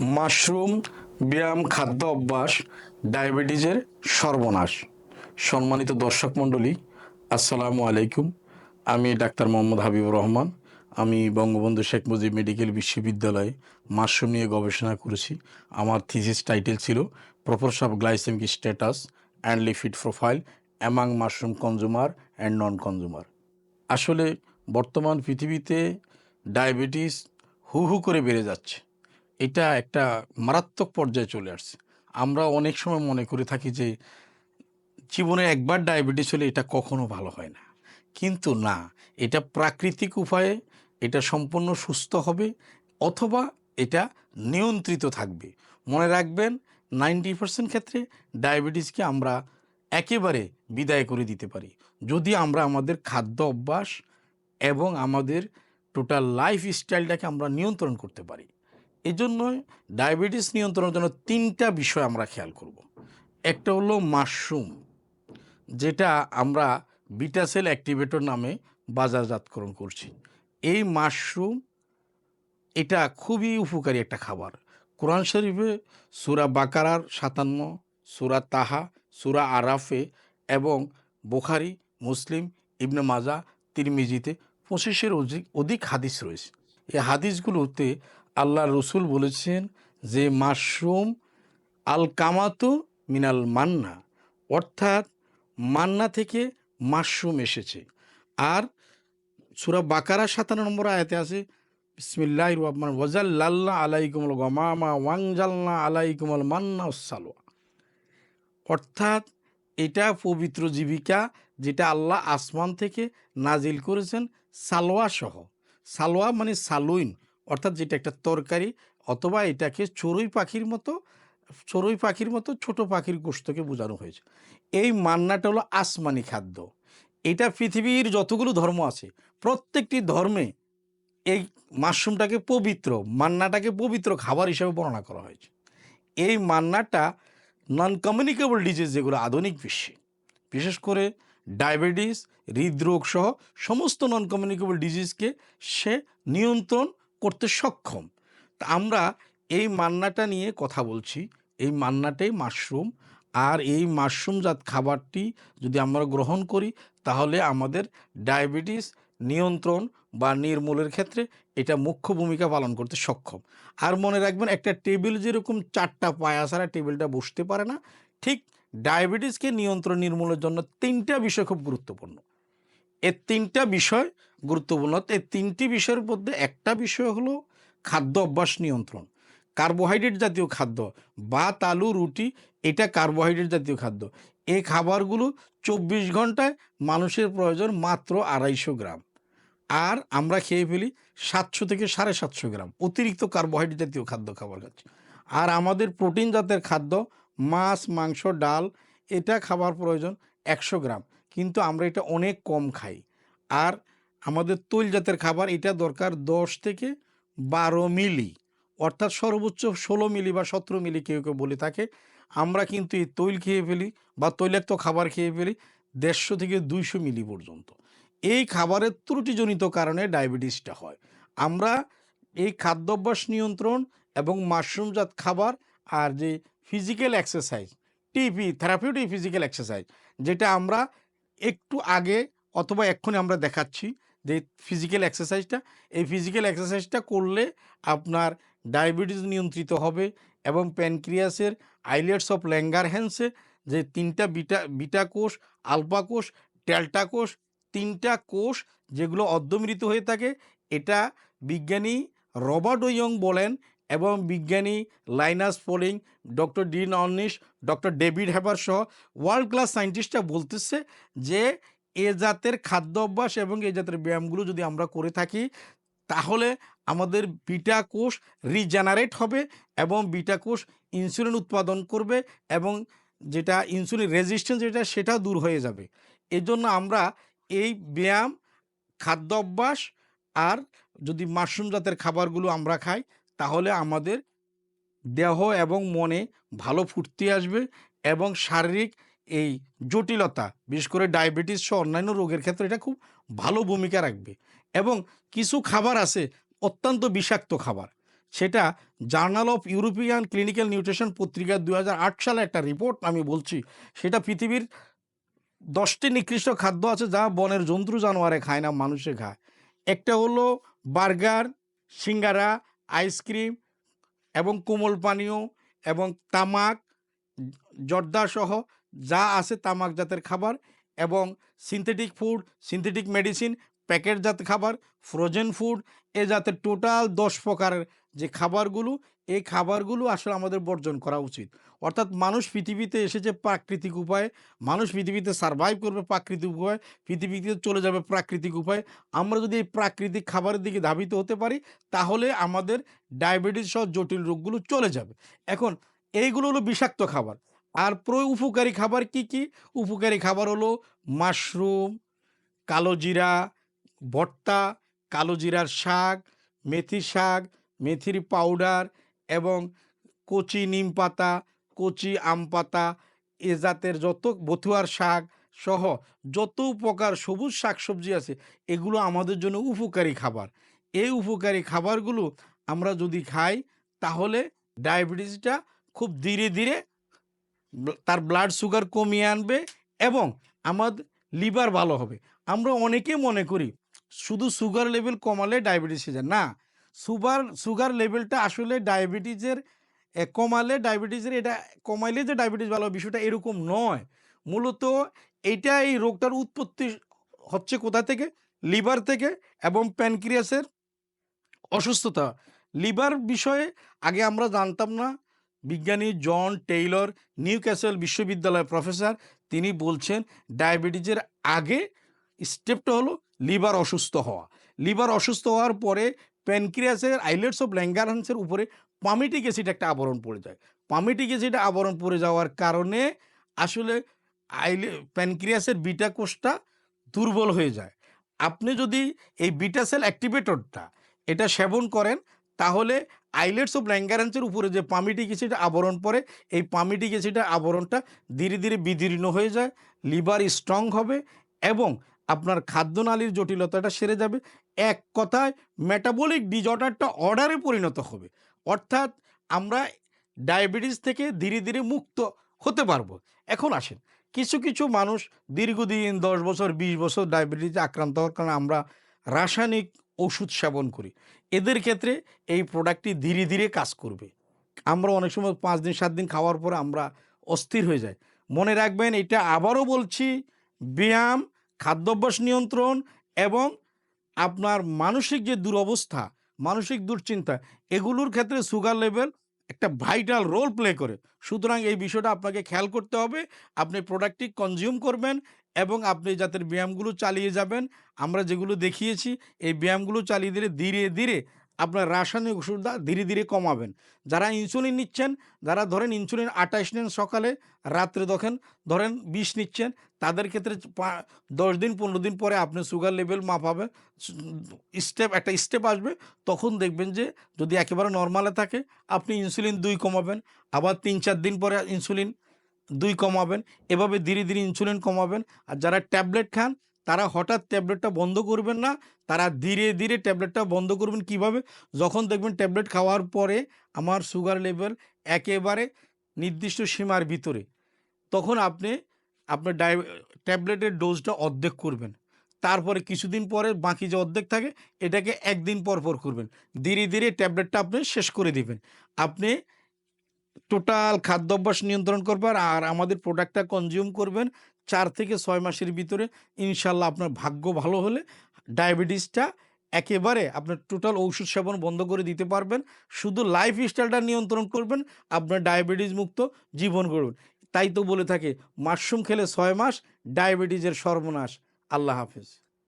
Mushroom, ব্যায়াম, খাদ্য অভ্যাস, ডায়াবেটিসের সর্বনাশ। সম্মানিত দর্শক মণ্ডলী, আসসালামু আলাইকুম। আমি ডাক্তার মোহাম্মদ হাবিবুর রহমান। আমি বঙ্গবন্ধু শেখ মুজিব মেডিকেল বিশ্ববিদ্যালয়ে মাশরুম নিয়ে গবেষণা করেছি। আমার থিসিস টাইটেল ছিল proportion of glycaemic status and lipid profile among mushroom consumer and non consumer. আসলে বর্তমান পৃথিবীতে ডায়াবেটিস হু হু করে বেড়ে যাচ্ছে। এটা একটা মারাত্মক পর্যায়ে চলে আসছে। আমরা অনেক সময় মনে করে থাকি যে, জীবনে একবার ডায়াবেটিস হলে এটা কখনো ভালো হয় না। কিন্তু না, এটা প্রাকৃতিক উপায়ে এটা সম্পূর্ণ সুস্থ হবে অথবা এটা নিয়ন্ত্রিত থাকবে। মনে রাখবেন, নাইনটি পার্সেন্ট ক্ষেত্রে ডায়াবেটিসকে আমরা একেবারে বিদায় করে দিতে পারি। যদি আমরা আমাদের খাদ্য অভ্যাস এবং আমাদের টোটাল লাইফ স্টাইলটাকে আমরা নিয়ন্ত্রণ করতে পারি। এই জন্য ডায়াবেটিস নিয়ন্ত্রণের জন্য তিনটা বিষয় আমরা খেয়াল করব। একটা হলো মাশরুম, যেটা আমরা বিটাসেল অ্যাক্টিভেটর নামে বাজারজাতকরণ করছি। এই মাশরুম এটা খুবই উপকারী একটা খাবার। কোরআন শরীফে সুরা বাকারার সাতান্ন, সুরা তাহা, সুরা আরাফে এবং বোখারি, মুসলিম, ইবনে মাজা, তিরমিজিতে পঁচিশের অধিক অধিক হাদিস রয়েছে। এই হাদিসগুলোতে আল্লাহ রসুল বলেছেন যে মাশরুম আল কামাতু মিনাল মান্না, অর্থাৎ মান্না থেকে মাশরুম এসেছে। আর সুরা বাকারা সাতান্ন নম্বর আয়াতে আছে বিসমিল্লাহ রহমান ওয়াজাল্লাল্লাহ আলাইকুমল গমামা ওয়াংজাল্লা আলাইকুমল মান্না সালোয়া অর্থাৎ এটা পবিত্র জীবিকা যেটা আল্লাহ আসমান থেকে নাজিল করেছেন সালোয়া সহ। সালোয়া মানে সালুইন অর্থাৎ যেটা একটা তরকারি অথবা এটাকে চড়ুই পাখির মতো, চড়ুই পাখির মতো ছোট পাখির গোস্তকে বোঝানো হয়েছে। এই মান্নাটা হলো আসমানি খাদ্য। এটা পৃথিবীর যতগুলো ধর্ম আছে, প্রত্যেকটি ধর্মে এই মাশরুমটাকে পবিত্র, মান্নাটাকে পবিত্র খাবার হিসেবে বর্ণনা করা হয়েছে। এই মান্নাটা নন কমিউনিকেবল ডিজিজ যেগুলো আধুনিক বিশ্বে, বিশেষ করে ডায়াবেটিস, হৃদরোগ সহ সমস্ত নন কমিউনিকেবল ডিজিজকে সে নিয়ন্ত্রণ করতে সক্ষম। তা আমরা এই মান্নাটা নিয়ে কথা বলছি। এই মান্নাটাই মাশরুম। আর এই মাশরুমজাত খাবারটি যদি আমরা গ্রহণ করি, তাহলে আমাদের ডায়াবেটিস নিয়ন্ত্রণ বা নির্মূলের ক্ষেত্রে এটা মুখ্য ভূমিকা পালন করতে সক্ষম। আর মনে রাখবেন, একটা টেবিল যেরকম চারটা পায়া ছাড়া টেবিলটা বসতে পারে না, ঠিক ডায়াবেটিসকে নিয়ন্ত্রণ নির্মূলের জন্য তিনটা বিষয় খুব গুরুত্বপূর্ণ। এর তিনটা বিষয় গুরুত্বপূর্ণ। এই তিনটি বিষয়ের মধ্যে একটা বিষয় হলো খাদ্য অভ্যাস নিয়ন্ত্রণ। কার্বোহাইড্রেট জাতীয় খাদ্য ভাত আলু রুটি, এটা কার্বোহাইড্রেট জাতীয় খাদ্য। এই খাবারগুলো চব্বিশ ঘন্টায় মানুষের প্রয়োজন মাত্র আড়াইশো গ্রাম। আর আমরা খেয়ে ফেলি সাতশো থেকে সাড়ে সাতশো গ্রাম অতিরিক্ত কার্বোহাইড্রেট জাতীয় খাদ্য খাবার খাচ্ছি আর আমাদের প্রোটিন জাতের খাদ্য, মাছ, মাংস, ডাল, এটা খাবার প্রয়োজন একশো গ্রাম। কিন্তু আমরা এটা অনেক কম খাই। আর আমাদের তৈল জাতের খাবার, এটা দরকার দশ থেকে বারো মিলি। অর্থাৎ সর্বোচ্চ ষোলো মিলি বা সতেরো মিলি কেউ কেউ বলে থাকে। আমরা কিন্তু এই তৈল খেয়ে ফেলি বা তৈলাক্ত খাবার খেয়ে ফেলি দেড়শো থেকে দুইশো মিলি পর্যন্ত। এই খাবারের ত্রুটিজনিত কারণে ডায়াবেটিসটা হয়। আমরা এই খাদ্যাভ্যাস নিয়ন্ত্রণ এবং মাশরুমজাত খাবার আর যে ফিজিক্যাল এক্সারসাইজ, টিপি, থেরাপিউটিক ফিজিক্যাল এক্সারসাইজ, যেটা আমরা একটু আগে অথবা এক্ষুনি আমরা দেখাচ্ছি যে ফিজিক্যাল এক্সারসাইজটা এই ফিজিক্যাল এক্সারসাইজটা করলে আপনার ডায়াবেটিস নিয়ন্ত্রিত হবে এবং প্যানক্রিয়াসের আইলেটস অফ ল্যাঙ্গার ল্যাঙ্গারহ্যান্সে যে তিনটা বিটা বিটা কোষ আলফা কোষ ডেল্টা কোষ, তিনটা কোষ যেগুলো অর্ধমৃত হয়ে থাকে, এটা বিজ্ঞানী রবার্ট ওয়ং বলেন এবং বিজ্ঞানী Linus Pauling, doctor Dean Ornish, doctor David Haber সহ ওয়ার্ল্ড ক্লাস সায়েন্টিস্টরা বলতেছে যে এ জাতের খাদ্য অভ্যাস এবং এ জাতের ব্যায়ামগুলো যদি আমরা করে থাকি, তাহলে আমাদের বিটা কোষ রিজেনারেট হবে এবং বিটা কোষ ইনসুলিন উৎপাদন করবে এবং যেটা ইনসুলিন রেজিস্ট্যান্স যেটা, সেটা দূর হয়ে যাবে। এজন্য আমরা এই ব্যায়াম, খাদ্য অভ্যাস আর যদি মাশরুম জাতের খাবারগুলো আমরা খাই, তাহলে আমাদের দেহ এবং মনে ভালো ফুর্তি আসবে এবং শারীরিক এই জটিলতা, বিশেষ করে ডায়াবেটিস সহ অন্যান্য রোগের ক্ষেত্রে এটা খুব ভালো ভূমিকা রাখবে। এবং কিছু খাবার আছে, অত্যন্ত বিষাক্ত খাবার। সেটা journal of European clinical nutrition পত্রিকার দু সালে একটা রিপোর্ট আমি বলছি। সেটা পৃথিবীর দশটি নিকৃষ্ট খাদ্য আছে যা বনের জন্তু, জানোয়ারে খায় না, মানুষে খায়। একটা হলো বার্গার, সিঙ্গারা, আইসক্রিম এবং কোমল পানীয় এবং তামাক জর্দাসহ যা আছে তামাক জাতের খাবার এবং সিনথেটিক ফুড সিনথেটিক মেডিসিন প্যাকেটজাত খাবার ফ্রোজেন ফুড এ জাতের টোটাল দশ প্রকারের যে খাবারগুলো, এই খাবারগুলো আসলে আমাদের বর্জন করা উচিত। অর্থাৎ মানুষ পৃথিবীতে এসেছে প্রাকৃতিক উপায়ে, মানুষ পৃথিবীতে সার্ভাইভ করবে প্রাকৃতিক উপায়ে, পৃথিবীতে চলে যাবে প্রাকৃতিক উপায়ে। আমরা যদি এই প্রাকৃতিক খাবারের দিকে ধাবিত হতে পারি, তাহলে আমাদের ডায়াবেটিস সহ জটিল রোগগুলো চলে যাবে। এখন, এইগুলো হলো বিষাক্ত খাবার। আর প্র, উপকারী খাবার কি কি? উপকারী খাবার হলো মাশরুম, কালো জিরা, ভর্তা, কালো জিরার শাক, মেথি শাক, মেথির পাউডার এবং কচি নিম পাতা, কচি আম পাতা, এ জাতের যত বথুয়ার শাক সহ যত প্রকার সবুজ শাকসবজি আছে, এগুলো আমাদের জন্য উপকারী খাবার। এই উপকারী খাবারগুলো আমরা যদি খাই, তাহলে ডায়াবেটিসটা খুব ধীরে ধীরে তার ব্লাড সুগার কমিয়ে আনবে এবং আমাদের লিভার ভালো হবে। আমরা অনেকে মনে করি, শুধু সুগার লেভেল কমালে ডায়াবেটিস হয়ে যায়। না সুগার সুগার লেভেলটা আসলে ডায়াবেটিসের কমালে ডায়াবেটিসের এটা কমাইলে যে ডায়াবেটিস ভালো বিষয়টা এরকম নয়। মূলত এটা এই রোগটার উৎপত্তি হচ্ছে কোথা থেকে? লিভার থেকে এবং প্যানক্রিয়াসের অসুস্থতা। লিভার বিষয়ে আগে আমরা জানতাম না বিজ্ঞানী জন টেইলর নিউ ক্যাসেল বিশ্ববিদ্যালয়ের প্রফেসর। তিনি বলছেন, ডায়াবেটিসের আগে স্টেপটা হলো লিভার অসুস্থ হওয়া। লিভার অসুস্থ হওয়ার পরে প্যানক্রিয়াসের আইলেটস অফ ল্যাঙ্গারহান্সের উপরে পামিটিক অ্যাসিড একটা আবরণ পড়ে যায়। পামিটিক অ্যাসিড আবরণ পড়ে যাওয়ার কারণে আসলে আইলে, প্যানক্রিয়াসের বিটা কোষটা দুর্বল হয়ে যায়। আপনি যদি এই বিটা সেল অ্যাক্টিভেটরটা এটা সেবন করেন, তাহলে আইলেটস অফ ল্যাঙ্গারেন্সের উপরে যে পামিটিক অ্যাসিড আবরণ পড়ে এই পামিটিক অ্যাসিডের আবরণটা ধীরে ধীরে বিদীর্ণ হয়ে যায়, লিভার স্ট্রং হবে এবং আপনার খাদ্যনালীর জটিলতাটা সেরে যাবে। এক কথায় মেটাবলিক ডিজর্ডারটা অর্ডারে পরিণত হবে। অর্থাৎ আমরা ডায়াবেটিস থেকে ধীরে ধীরে মুক্ত হতে পারব। এখন আসেন, কিছু কিছু মানুষ দীর্ঘদিন, দশ বছর, বিশ বছর ডায়াবেটিসে আক্রান্ত হওয়ার কারণে আমরা রাসায়নিক ওষুধ সেবন করি। এদের ক্ষেত্রে এই প্রোডাক্টটি ধীরে ধীরে কাজ করবে। আমরা অনেক সময় পাঁচ দিন, সাত দিন খাওয়ার পরে আমরা অস্থির হয়ে যাই। মনে রাখবেন, এটা আবারও বলছি, ব্যায়াম, খাদ্যাভ্যাস নিয়ন্ত্রণ এবং আপনার মানসিক যে দুরবস্থা, মানসিক দুশ্চিন্তা, এগুলোর ক্ষেত্রে সুগার লেভেল একটা ভাইটাল রোল প্লে করে। সুতরাং এই বিষয়টা আপনাকে খেয়াল করতে হবে। আপনি প্রোডাক্টটি কনজিউম করবেন এবং আপনি জাতের ব্যায়ামগুলো চালিয়ে যাবেন, আমরা যেগুলো দেখিয়েছি, এই ব্যায়ামগুলো চালিয়ে দিলে ধীরে ধীরে আপনার রাসায়নিক ওষুধটা ধীরে ধীরে কমাবেন। যারা ইনসুলিন নিচ্ছেন, যারা ধরেন ইনসুলিন আঠাশ নেন সকালে, রাত্রে দেখেন, ধরেন বিষ নিচ্ছেন, তাদের ক্ষেত্রে দশ দিন, পনেরো দিন পরে আপনি সুগার লেভেল মাপাবেন স্টেপ একটা স্টেপ আসবে, তখন দেখবেন যে যদি একেবারে নর্মালে থাকে, আপনি ইনসুলিন দুই কমাবেন, আবার তিন, চার দিন পরে ইনসুলিন দুই কমাবেন। এভাবে ধীরে ধীরে ইনসুলিন কমাবেন। আর যারা ট্যাবলেট খান, তারা হঠাৎ ট্যাবলেটটা বন্ধ করবেন না। তারা ধীরে ধীরে ট্যাবলেটটা বন্ধ করবেন কীভাবে? যখন দেখবেন ট্যাবলেট খাওয়ার পরে আমার সুগার লেভেল একেবারে নির্দিষ্ট সীমার ভিতরে, তখন আপনি আপনার ডায় ট্যাবলেটের ডোজটা অর্ধেক করবেন। তারপরে কিছুদিন পরে বাকি যে অর্ধেক থাকে, এটাকে একদিন পর পর করবেন। ধীরে ধীরে ট্যাবলেটটা আপনি শেষ করে দিবেন। আপনি টোটাল খাদ্যাভ্যাস নিয়ন্ত্রণ করবেন আর আমাদের প্রোডাক্টটা কনজিউম করবেন চার থেকে ছয় মাসের ভিতরে। ইনশাল্লাহ আপনার ভাগ্য ভালো হলে ডায়াবেটিসটা একেবারে আপনার টোটাল ঔষধ সেবন বন্ধ করে দিতে পারবেন। শুধু লাইফ স্টাইলটা নিয়ন্ত্রণ করবেন, আপনার ডায়াবেটিস মুক্ত জীবন গড়ুন। তাই তো বলে থাকে, মাশরুম খেলে ছয় মাস, ডায়াবেটিসের সর্বনাশ। আল্লাহ হাফেজ।